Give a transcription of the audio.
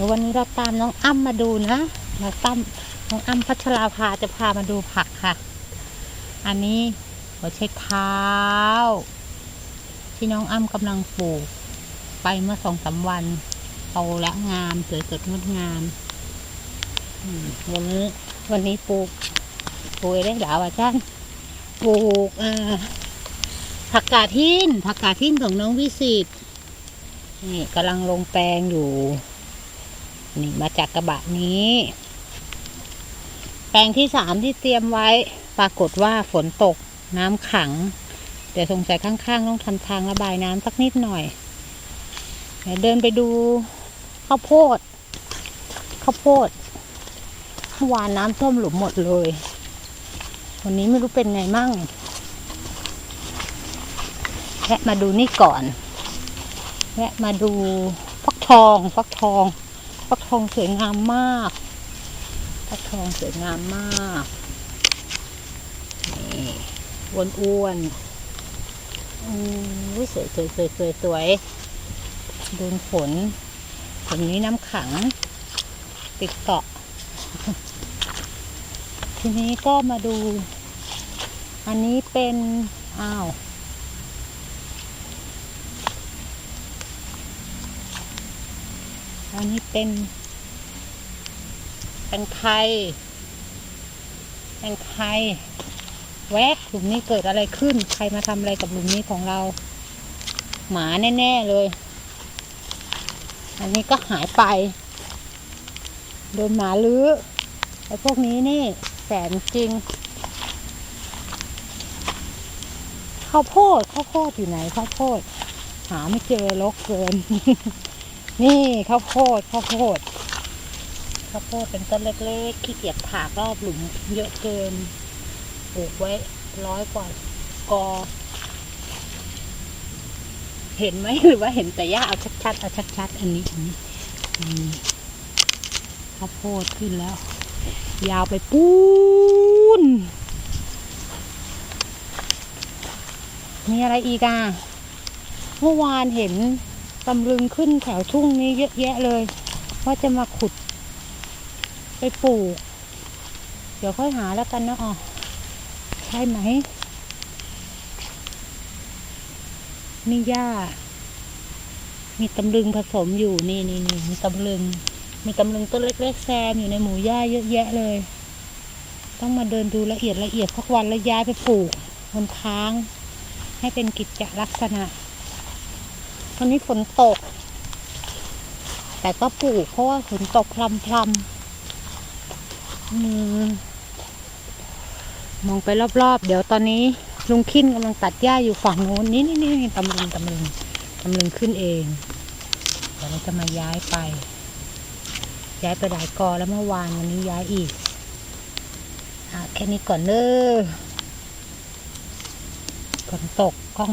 ดี๋ยววันนี้เราตามน้องอ้ำมาดูนะเราตั้มน้องอ้ำพัชราภาจะพามาดูผักค่ะ อันนี้หัวไชเท้า ที่น้องอ้ำกำลังปลูก ไปเมื่อสองสามวันโตและงามสวยสดงดงามวันนี้วันนี้ปลูกปลูกได้หลาวอาจารย์ปลูกอ่าผักกาดหินผักกาดหินของน้องวิสิตนี่กำลังลงแปลงอยู่ นี่มาจากกระบะนี้ แปลงที่สามที่เตรียมไว้ปรากฏว่าฝนตกน้ำขัง เดี๋ยวสงสัยข้างๆ ต้องทำทางระบายน้ำสักนิดหน่อยเดี๋ยวเดินไปดูข้าวโพดข้าวโพดเมื่อวานน้ำท่วมหลุมหมดเลย วันนี้ไม่รู้เป็นไงมั่งแวะมาดูนี่ก่อนแวะมาดูฟักทองฟักทอง ฟักทองสวยงามมากฟักทองสวยงามมากนี่อ้วนอ้วนๆอืมสวยสวยสวยสวยสวยโดนฝนฝนนี้น้ำขัง ติดเกาะ ทีนี้ก็มาดู อันนี้เป็น อ้าว อันนี้เป็นเป็นไข่เป็นไข่แวกหลุมนี้เกิดอะไรขึ้น ใครมาทำอะไรกับหลุมนี้ของเรา หมาแน่ ๆ เลย อันนี้ก็หายไป โดนหมาลื้อไอ้พวกนี้นี่แสนจริงข้าวโพดข้าวโพดอยู่ไหนข้าวโพด หาไม่เจอลกเกิน นี่ข้าวโพดข้าวโพดข้าวโพดเป็นต้นเล็กๆขี้เกียจถากรอบหลุมเยอะเกินปลูกไว้ร้อยกว่ากอ เห็นไหมหรือว่าเห็นแต่หญ้าเอาชัดๆเอาชัดๆอันนี้อันนี้ข้าวโพดขึ้นแล้ว ยาวไปปูนมีอะไรอีกอะเมื่อวานเห็น ตำลึงขึ้นแถวทุ่งนี้เยอะแยะเลยว่าจะมาขุด ไปปลูก เดี๋ยวค่อยหาแล้วกันนะอ๋อใช่ไหมมีหญ้า มีตำลึงผสมอยู่นี่นี่นี่มีตำลึง มีตำลึงต้นเล็กๆแซมอยู่ในหมู่หญ้าเยอะแยะเลย ต้องมาเดินดูละเอียดละเอียดสักวันแล้วย้ายไปปลูกบนค้าง ให้เป็นกิจลักษณะ วันนี้ฝนตก แต่ก็ปลูกเพราะว่าฝนตกพรำพรำมมองไปรอบๆ เดี๋ยวตอนนี้ลุงขิ้นกำลังตัดหญ้าอยู่ฝั่งโน้นนี่นี่นี่ตำลึงตำลึงตำลึงขึ้นเองเดี๋ยวเราจะมาย้ายไป ย้ายไปหลายกอแล้วเมื่อวานวันนี้ย้ายอีกอแค่นี้ก่อนเนอะฝนตกกล้อง